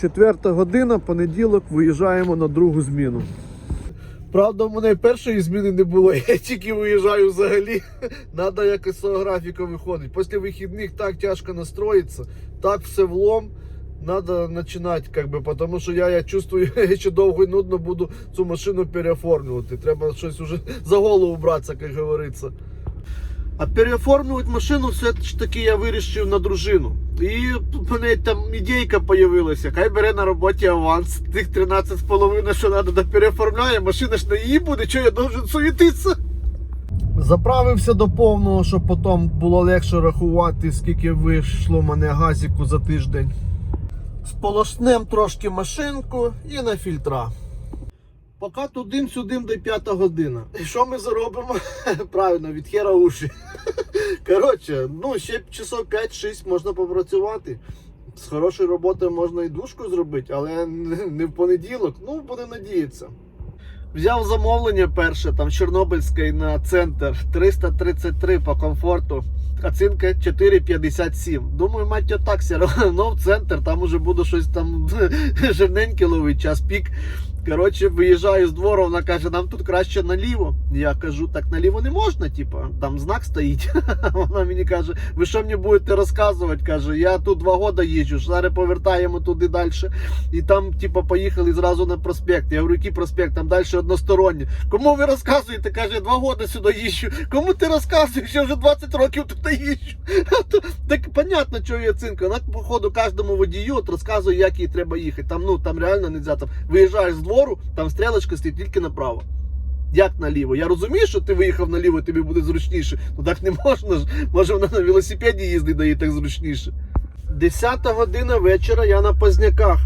Четверта година, понеділок, виїжджаємо на другу зміну. Правда, в мене першої зміни не було, я тільки виїжджаю взагалі. Надо якось з цього графіка виходить. Після вихідних так тяжко настроїтися, так все влом. Надо починати, как бы, тому що я, я чувствую, що довго і нудно буду цю машину переоформлювати. Треба щось уже за голову братися, як говориться. А переоформлювати машину все ж таки я вирішив на дружину. І в мене там ідейка появилася. Хай бере на роботі аванс, тих 13,5, що треба, да переоформляє, машина ж не її буде, що я должен суетитися. Заправився до повного, щоб потім було легше рахувати, скільки вийшло мене газіку за тиждень. Сполоснем трошки машинку і на фільтра. Поки тудим-сюдим до п'ята година. І що ми заробимо? Правильно, від хера уші. Коротше, ну ще часов 5-6 можна попрацювати. З хорошою роботою можна і душку зробити, але не в понеділок. Ну, буде надіятися. Взяв замовлення перше, там Чорнобильський на центр 333 по комфорту. Оцінка 4,57. Думаю, мать так все одно в центр, там уже буду щось там жирненьке ловити, час пік. Коротше, виїжджаю з двору, вона каже, нам тут краще наліво. Я кажу, так наліво не можна, типа, там знак стоїть. Вона мені каже, ви що мені будете розказувати? Каже, я тут два роки їжджу, зараз повертаємо туди далі. І там, типа, поїхали зразу на проспект. Я говорю, який проспект, там далі односторонній. Кому ви розказуєте? Каже, два роки сюди їжджу. Кому ти розказуєш? Я вже 20 років тут їжджу. Так понятно, що є оцінка. Вона, походу, кожному водію от розказує, як їй треба їхати. Там, ну, там реально не можна. Там, виїжджаєш з двору, там стрілочка стоїть тільки направо. Як наліво? Я розумію, що ти виїхав наліво, тобі буде зручніше. Ну так не можна ж. Може вона на велосипеді їздить, дає так зручніше. Десята година вечора я на Позняках.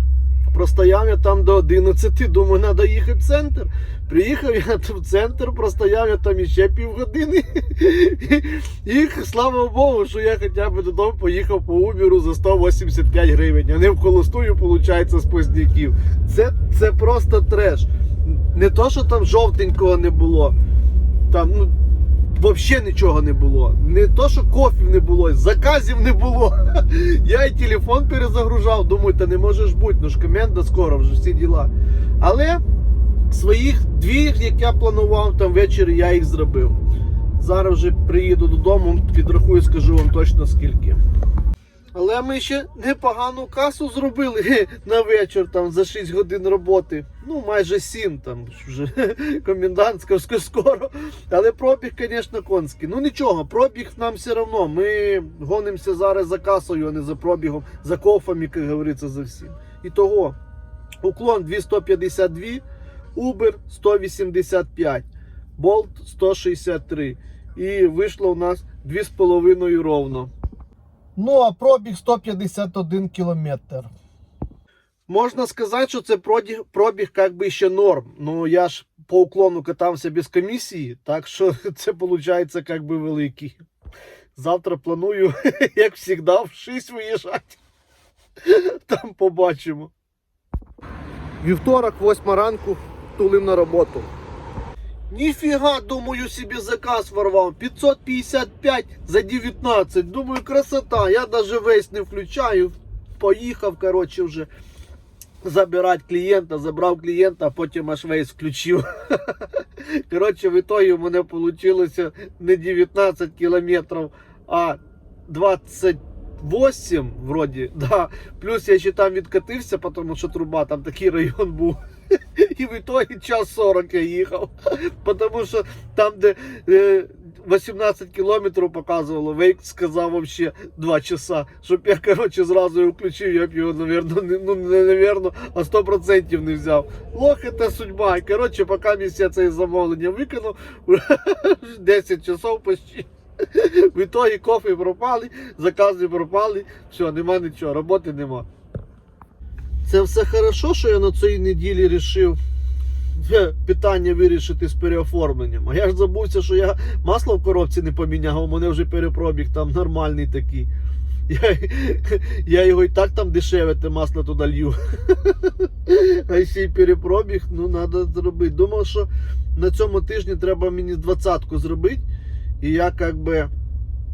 Простояв я там до 11, думаю, треба їхати в центр. Приїхав я в центр, простояв я там іще півгодини. І слава Богу, що я хоча б додому поїхав по Убіру за 185 гривень, а не в холостую, виходить, з Позняків. Це, це просто треш. Не то, що там жовтенького не було. Там, ну, Взагалі нічого не було. Не то, що кофів не було, заказів не було. Я і телефон перезагружав, думаю, та не можеш бути, ну ж коменда скоро вже всі діла. Але своїх дві, як я планував, там ввечері я їх зробив. Зараз вже приїду додому, підрахую, скажу вам точно скільки. Але ми ще непогану касу зробили на вечір там за 6 годин роботи. Ну, майже 7 там вже комендантська скоро. Але пробіг, звісно, конський. Ну нічого, пробіг нам все одно. Ми гонимося зараз за касою, а не за пробігом, за кофами, як говориться, за всім. І того, уклон 252, Uber 185, Bolt 163. І вийшло у нас 2,5 ровно. Ну, а пробіг 151 кілометр. Можна сказати, що це пробіг, пробіг як би ще норм. Ну я ж по уклону катався без комісії, так що це виходить як би великий. Завтра планую, як завжди, в 6 виїжджати. Там побачимо. Вівторок, 8 ранку, тулим на роботу. Ніфіга, думаю, собі заказ ворвав. 555 за 19. Думаю, красота. Я даже весь не включаю. Поїхав, коротше, вже забирати клієнта, забрав клієнта, а потім аж весь включив. Коротше, в ітогі у мене вийшло не 19 кілометрів, а 28 вроді. Да. Плюс я ще там відкатився, тому що труба, там такий район був. І в ітогі час 40 я їхав. Тому що там, де е, 18 кілометрів показувало, Вейк сказав вообще 2 часа. Щоб я, коротше, зразу його включив, я б його, наверно, не, ну, не наверно, а 100% не взяв. Лох, це судьба. І, коротше, поки місця це замовлення виконав, 10 часов почти. В ітогі кофе пропали, закази пропали, все, нема нічого, роботи нема. Це все хорошо, що я на цій неділі вирішив питання вирішити з переоформленням. А я ж забувся, що я масло в коробці не поміняв, у мене вже перепробіг там нормальний такий. Я, я його і так там дешеве, те масло туди лью. А ще й перепробіг, ну треба зробити. Думав, що на цьому тижні треба мені двадцятку зробити. І я как би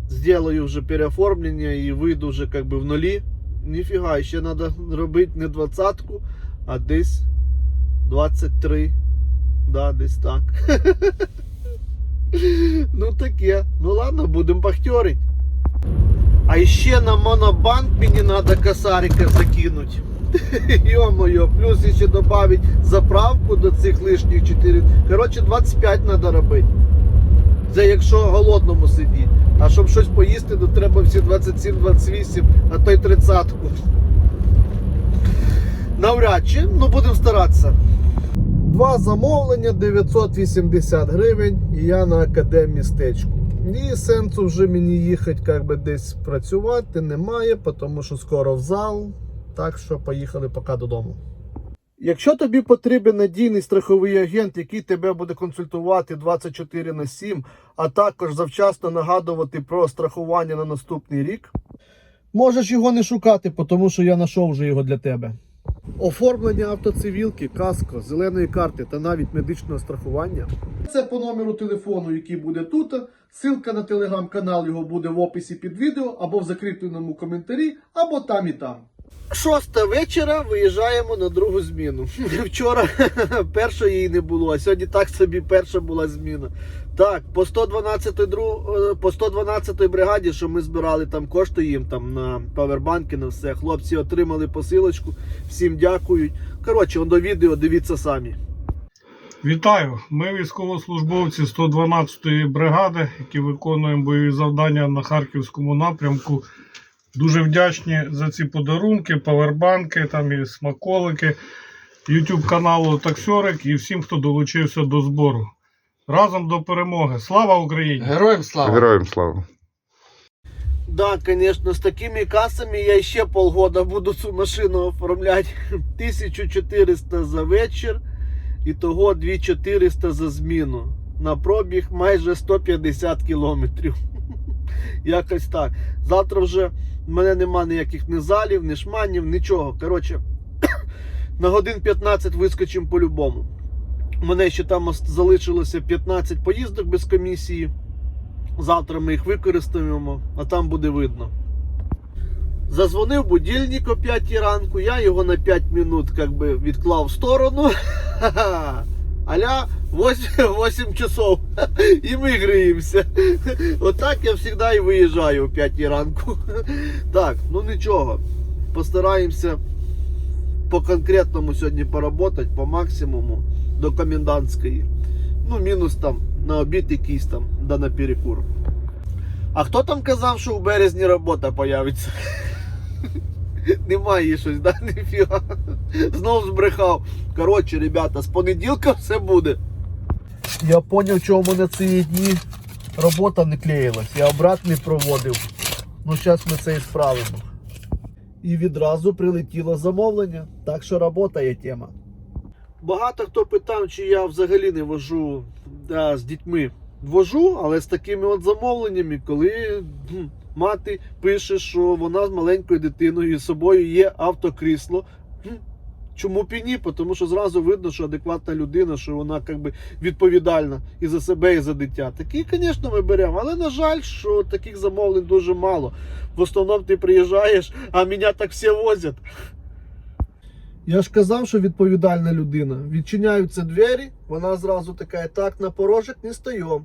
зроблю вже переоформлення і вийду вже как би в нулі. Ніфіга, ще треба робити не двадцятку, а десь 23. Да, десь так. ну таке. Ну ладно, будемо бахтьорить. А ще на монобанк мені треба косарика закинути. Йо-моє, плюс ще додати заправку до цих лишніх 4. Коротше, 25 треба робити. Це якщо голодному сидіть. А щоб щось поїсти, то треба всі 27-28, а то й 30-ку. Навряд чи, ну будемо старатися. Два замовлення 980 гривень, і я на академмістечку. І сенсу вже мені їхати як би десь працювати немає, тому що скоро в зал. Так що поїхали поки додому. Якщо тобі потрібен надійний страховий агент, який тебе буде консультувати 24 на 7, а також завчасно нагадувати про страхування на наступний рік, можеш його не шукати, тому що я знайшов вже його для тебе. Оформлення автоцивілки, каско, зеленої карти та навіть медичного страхування. Це по номеру телефону, який буде тут. Ссылка на телеграм-канал його буде в описі під відео або в закріпленому коментарі, або там і там. Шоста вечора виїжджаємо на другу зміну. Вчора першої її не було, а сьогодні так собі перша була зміна. Так, по 112 дру... е, по 112 бригаді, що ми збирали там кошти їм там на павербанки, на все. Хлопці отримали посилочку. Всім дякують. Коротше, до відео дивіться самі. Вітаю! Ми військовослужбовці 112-ї бригади, які виконуємо бойові завдання на Харківському напрямку. Дуже вдячні за ці подарунки, павербанки, там і смаколики, YouTube каналу Таксьорик і всім, хто долучився до збору. Разом до перемоги! Слава Україні! Героям слава! Героям слава. Да, конечно, с такими кассами я ще полгода буду цю машину оформляти. 1400 за вечір і того 2400 за зміну. На пробіг майже 150 кілометрів. Якось так. Завтра вже в мене нема ніяких ні залів, ні шманів, нічого. Коротше, на годин 15 вискочимо по-любому. У мене ще там залишилося 15 поїздок без комісії. Завтра ми їх використаємо, а там буде видно. Зазвонив будильник о 5 ранку, я його на 5 минут как би відклав в сторону. Аля 8, 8 часов. І ми гріємося. Отак я завжди і виїжджаю о 5 ранку. Так, ну нічого. Постараємося по конкретному сьогодні поработати, по максимуму до комендантської. Ну, мінус там на обід якийсь там, да на перекур. А хто там казав, що в березні робота появиться? Немає щось, да? Ніфіга. Знов збрехав. Коротше, ребята, з понеділка все буде. Я зрозумів, чому в мене ці дні робота не клеїлась. Я обрат не проводив. Ну, зараз ми це і справимо. І відразу прилетіло замовлення. Так що робота є тема. Багато хто питав, чи я взагалі не вожу да, з дітьми. Вожу, але з такими от замовленнями, коли мати пише, що вона з маленькою дитиною і з собою є автокрісло. Чому б і ні? Тому що зразу видно, що адекватна людина, що вона як би, відповідальна і за себе, і за дитя. Такі, звісно, ми беремо. Але на жаль, що таких замовлень дуже мало. В основному ти приїжджаєш, а мене так всі возять. Я ж казав, що відповідальна людина. Відчиняються двері, вона зразу така, так, на порожок не стаємо.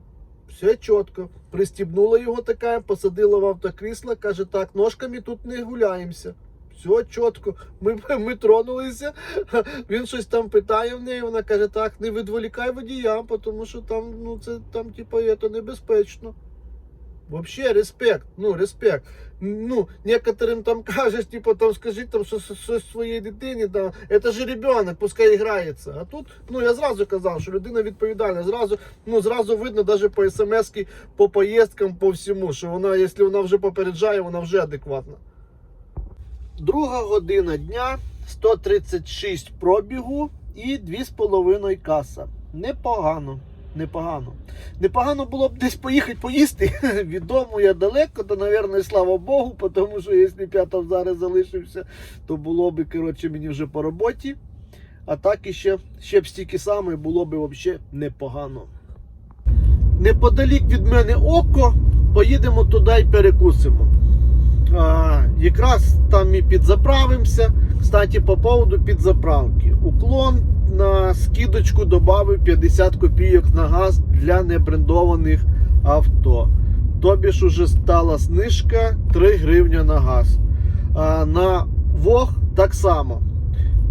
Все чітко. Пристібнула його така, посадила в автокрісло, каже, так, ножками тут не гуляємося. Все чітко. Ми, ми тронулися. Він щось там питає в неї. Вона каже, так, не відволікай водія, тому що там, ну, це там, типу, це небезпечно. Вообще респект, ну респект. Ну, некоторым там кажеш, типу, там скажіть там щось, щось своїй дитині, там, це ж ребенок, пускай грається. А тут, ну я зразу казав, що людина відповідальна. Зразу, ну зразу видно, навіть по смс по поїздкам, по всьому, що вона, якщо вона вже попереджає, вона вже адекватна. Друга година дня, 136 пробігу і 2,5 каса. Непогано. Непогано. Непогано було б десь поїхати поїсти. Від дому я далеко, то, мабуть, слава Богу, тому що якщо б там зараз залишився, то було б, коротше, мені вже по роботі. А так іще ще б стільки саме було б взагалі непогано. Неподалік від мене око, поїдемо туди і перекусимо. А, якраз там і підзаправимося. Кстати, по поводу підзаправки. Уклон на скидочку додав 50 копійок на газ для небрендованих авто. Тобі ж уже стала знижка 3 гривня на газ. А на ВОГ так само.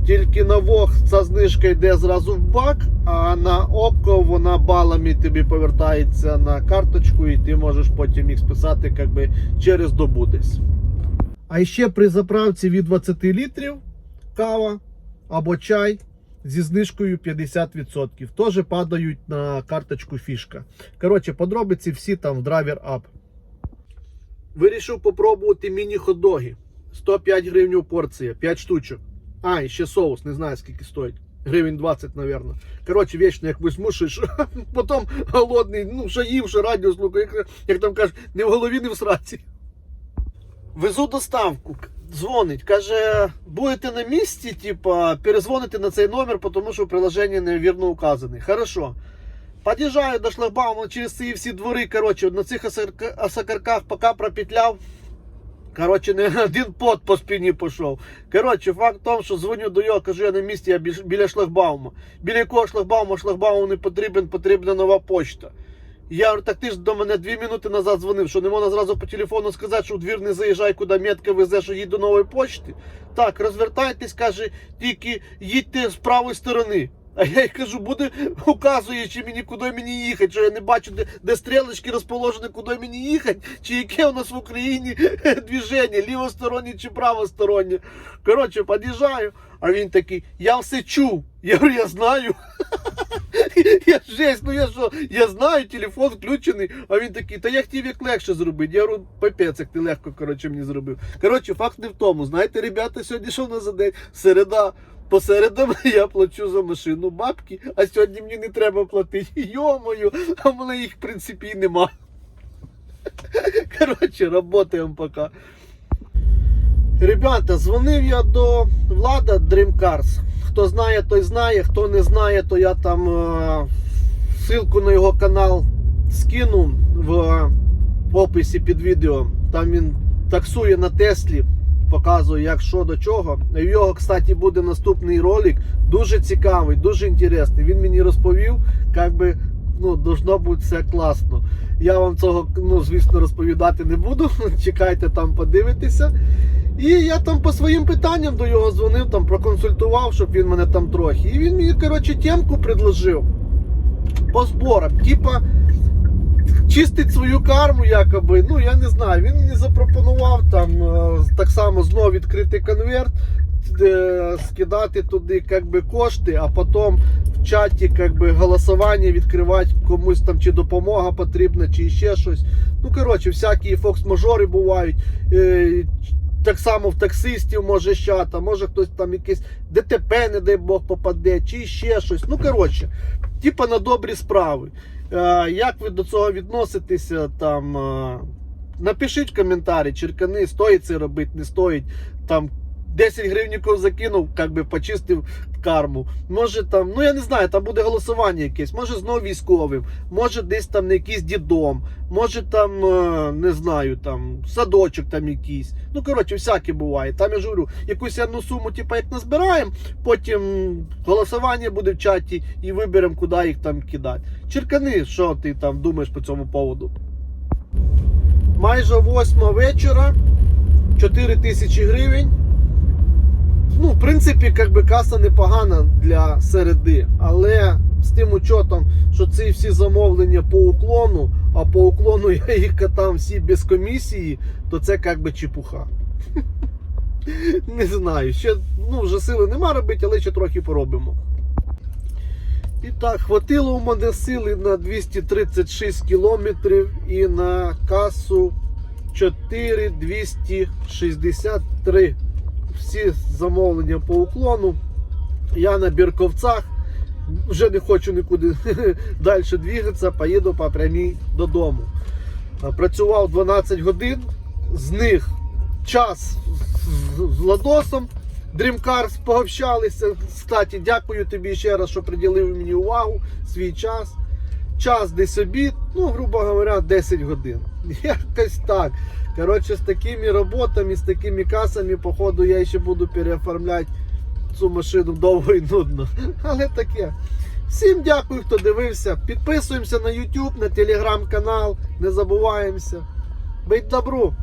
Тільки на ВОГ ця знижка йде зразу в бак, а на ОКО вона балами тобі повертається на карточку, і ти можеш потім їх списати як би, через добу десь. А ще при заправці від 20 літрів кава або чай зі знижкою 50%. Теж падають на карточку фішка. Коротше, подробиці всі там в Driver App. Вирішив попробувати міні-хот-доги. 105 гривень порція, 5 штучок. А, і ще соус, не знаю скільки стоїть. Гривень 20, наверное. Коротше, вічно як що потім голодний, ну, що їв, що радіо слухаю, як, як там кажуть, не в голові, не в сраці. Везу доставку, дзвонить, каже, будете на місці, типа, перезвоните на цей номер, тому що в приложенні невірно указаний. Хорошо. Під'їжджаю до шлагбаума через ці всі двори, коротше, на цих осакарках поки пропетляв. Коротше, не один пот по спині пішов. Коротше, факт в тому, що дзвоню до його, кажу, я на місці, я біля, шлагбаума. Біля якого шлагбаума, шлагбауму не потрібен, потрібна нова почта. Я говорю, так ти ж до мене дві минути назад дзвонив, що не можна зразу по телефону сказати, що у двір не заїжджай, куди метка везе, що їдь до нової почти. Так, розвертайтесь, каже, тільки їдьте з правої сторони. А я їй кажу, буде указує, мені куди мені їхати, що я не бачу, де, де стрілочки розположені, куди мені їхати, чи яке у нас в Україні движення, лівостороннє чи правостороннє. Коротше, під'їжджаю, а він такий, я все чув. Я говорю, я знаю. Я жесть, ну я що, я знаю, телефон включений, а він такий, та я хотів як легше зробити. Я говорю, пипець, як ти легко коротше, мені зробив. Коротше, факт не в тому. Знаєте, ребята, сьогодні що в нас за день? Середа. По середам я плачу за машину бабки, а сьогодні мені не треба платити. Йомою, а в мене їх в принципі і нема. Коротше, работаємо поки. Ребята, дзвонив я до Влада Dreamcars. Хто знає, той знає. Хто не знає, то я там е, ссылку на його канал скину в описі під відео. Там він таксує на Теслі, показує, як що до чого. В його, кстати, буде наступний ролик. Дуже цікавий, дуже інтересний. Він мені розповів, як би. Ну, должно бути все класно. Я вам цього, ну, звісно, розповідати не буду. Чекайте там, подивитися. І я там по своїм питанням до його дзвонив, там проконсультував, щоб він мене там трохи. І він мені, коротше, темку предложив по зборам. Типа чистить свою карму, якоби. Ну, я не знаю. Він мені запропонував там е, так само знову відкрити конверт, е, скидати туди как би, кошти, а потім в чаті как би, голосування відкривати комусь там чи допомога потрібна, чи ще щось. Ну, коротше, всякі фокс-мажори бувають. Так само в таксистів може щата, може хтось там якийсь ДТП, не дай Бог, попаде, чи ще щось. Ну, коротше, типа на добрі справи. Е, як ви до цього відноситеся? Там, е, напишіть коментарі, черкани, стоїть це робити, не стоїть. Там 10 гривніків закинув, як би почистив карму. Може там, ну я не знаю, там буде голосування якесь, може знову військовим, може десь там на якийсь дідом, може там, е, не знаю, там садочок там якийсь. Ну, коротше, всяке буває. Там я ж говорю, якусь одну суму, типу, як назбираємо, потім голосування буде в чаті і виберемо, куди їх там кидати. Черкани, що ти там думаєш по цьому поводу? Майже восьма вечора, 4 тисячі гривень. Ну, в принципі, як би каса непогана для середи, але з тим учетом, що ці всі замовлення по уклону, а по уклону я їх катав всі без комісії, то це як би чепуха. Не знаю, ще ну, вже сили нема робити, але ще трохи поробимо. І так, хватило у мене сили на 236 кілометрів і на касу 4263. Всі замовлення по уклону. Я на Бірковцях. Вже не хочу нікуди далі двигатися, поїду по прямій додому. Працював 12 годин, з них час з- Ладосом. Dreamcars пообщалися. Кстати, дякую тобі ще раз, що приділив мені увагу, свій час. Час десь обід, ну, грубо говоря, 10 годин. Якось так. Коротше, з такими роботами, з такими касами, походу, я ще буду переоформляти цю машину довго і нудно. Але таке. Всім дякую, хто дивився. Підписуємося на YouTube, на телеграм-канал. Не забуваємося. Бить добру!